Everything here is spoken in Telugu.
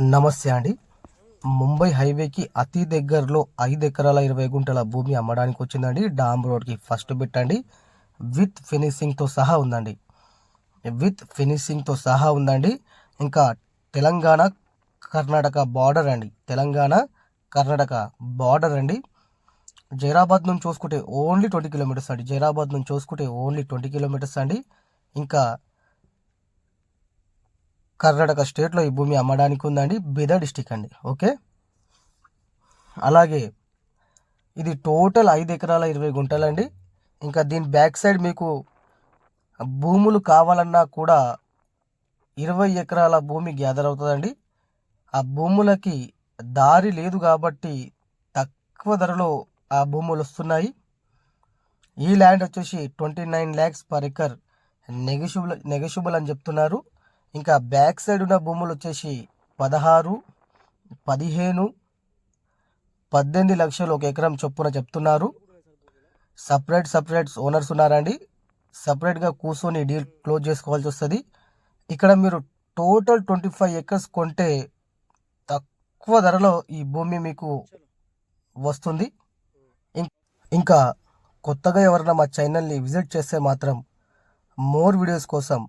నమస్తే అండి. ముంబై హైవేకి అతి దగ్గరలో ఐదు ఎకరాల ఇరవై గుంటల భూమి అమ్మడానికి వచ్చిందండి. డామ్ రోడ్కి ఫస్ట్ పెట్టండి విత్ ఫినిషింగ్తో సహా ఉందండి. విత్ ఫినిషింగ్తో సహా ఉందండి. ఇంకా తెలంగాణ కర్ణాటక బార్డర్ అండి. తెలంగాణ కర్ణాటక బార్డర్ అండి. జైరాబాద్ నుంచి చూసుకుంటే ఓన్లీ ట్వంటీ కిలోమీటర్స్ అండి. జైరాబాద్ నుంచి చూసుకుంటే ఓన్లీ ట్వంటీ కిలోమీటర్స్ అండి. ఇంకా కర్ణాటక స్టేట్లో ఈ భూమి అమ్మడానికి ఉందండి బీదర్ డిస్టిక్ అండి ఓకే? అలాగే ఇది టోటల్ ఐదు ఎకరాల ఇరవై గుంటలండి. ఇంకా దీని బ్యాక్ సైడ్ మీకు భూములు కావాలన్నా కూడా ఇరవై ఎకరాల భూమి గ్యాదర్ అవుతుందండి. ఆ భూములకి దారి లేదు కాబట్టి తక్కువ ధరలో ఆ భూములు వస్తున్నాయి. ఈ ల్యాండ్ వచ్చేసి twenty nine lakhs per acre negotiable negotiable అని చెప్తున్నారు. ఇంకా బ్యాక్ సైడ్ ఉన్న భూములు వచ్చేసి పదహారు పదిహేను పద్దెనిమిది లక్షలు ఒక ఎకరం చొప్పున చెప్తున్నారు. సపరేట్ సపరేట్ ఓనర్స్ ఉన్నారండి. సపరేట్గా కూర్చొని డీల్ క్లోజ్ చేసుకోవాల్సి వస్తుంది. ఇక్కడ మీరు టోటల్ ట్వంటీ ఫైవ్ ఎకర్స్ కొంటే తక్కువ ధరలో ఈ భూమి మీకు వస్తుంది. ఇం- ఇంకా కొత్తగా ఎవరైనా మా ఛానల్ని విజిట్ చేస్తే మాత్రం మోర్ వీడియోస్ కోసం